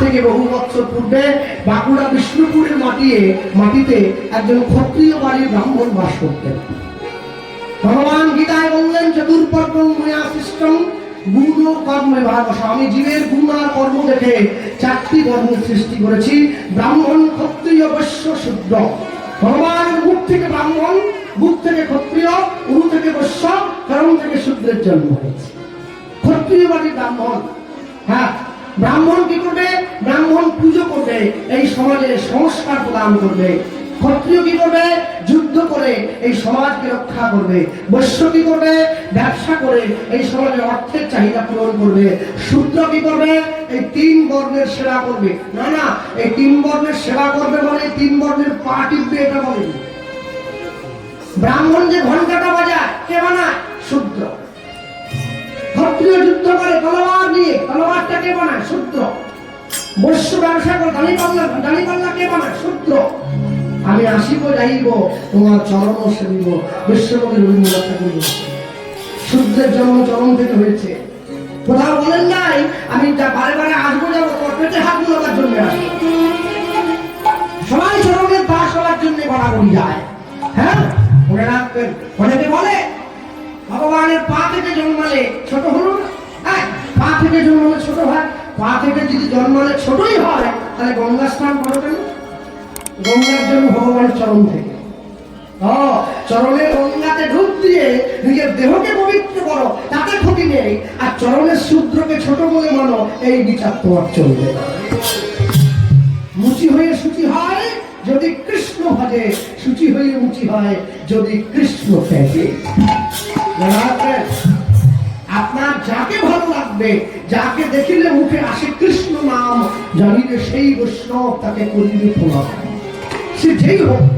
থেকে বহু বছর বাঁকুড়া বিষ্ণুপুরের মাটিতে একজন ক্ষত্রিয় বাড়ির ব্রাহ্মণ বাস করতেন। ভগবান গীতায় বললেন চতুর্পর্ব ময়া সিস্টেম গুণ কর্মে ভাগস। আমি জীবের গুণ আর কর্ম দেখে চারটি কর্ম সৃষ্টি করেছি। ব্রাহ্মণ, ক্ষত্রিয়, বৈশ্য, শূদ্র। ভগবান মুখ থেকে ব্রাহ্মণ, বুক থেকে ক্ষত্রিয়, উরু থেকে বৈশ্য করম থেকে শূদ্রের জন্ম হয়েছে। ক্ষত্রিয় বাড়ির ব্রাহ্মণ। হ্যাঁ ব্রাহ্মণ কি করবে? ব্রাহ্মণ পুজো করবে, এই সমাজে সংস্কার প্রদান করবে। ক্ষত্রিয় কি করবে? যুদ্ধ করে এই সমাজকে রক্ষা করবে। বৈশ্য কি করবে? ব্যবসা করে এই সমাজে অর্থের চাহিদা পূরণ করবে। শূদ্র কি করবে? এই তিন বর্ণের সেবা করবে। না না, এই তিন বর্ণের সেবা করবে মানে তিন বর্ণের পা এটা বলে ব্রাহ্মণ যে ঘন্টাটা বাজায়, কে বানায়? শূদ্র। ক্ষত্রিয় যুদ্ধ করে তলোয়ার নিয়ে, তলোয়ারটা কে বানায়? সূত্র বৈশ্য ব্যবসা করে আসিব যাইব তোমার চরণ সেবিব বিশ্বকবি রবীন্দ্রনাথ ঠাকুর সূর্যের জন্ম চরণ থেকে হয়েছে। কোথাও বলেন নাই আমি যা বারে বারে আসব যাব তোমার হাত মোলাবার জন্য সবাই চরণের দাস হওয়ার জন্য গড়াগড়ি যায়। হ্যাঁ? মনে রাখবেন অনেকে বলে ভগবানের পা থেকে জন্মালে ছোট হলো না? হ্যাঁ, পা থেকে জন্মালে ছোট হয়। পা থেকে যদি জন্মালে ছোটই হয় তাহলে গঙ্গা স্নান করো কেন? গঙ্গার জন্য ভগবানের চরণ থেকে। চরণে গঙ্গাতে ডুব দিয়ে নিজের দেহকে পবিত্র করো তাতে ক্ষতি নেই। আর চরণের শূদ্রকে ছোট বলে মানো এই বিচার তোমার চলবে মুচি হয়ে সূচি হয় যদি কৃষ্ণ ভজে সূচি হয়ে মুচি হয় যদি কৃষ্ণ রাখবেন, আপনার যাকে ভালো লাগবে যাকে দেখিলে মুখে আসে কৃষ্ণ নাম জানিলে সেই বৈষ্ণব তাকে করিবে প্রণাম। সে যেই হোক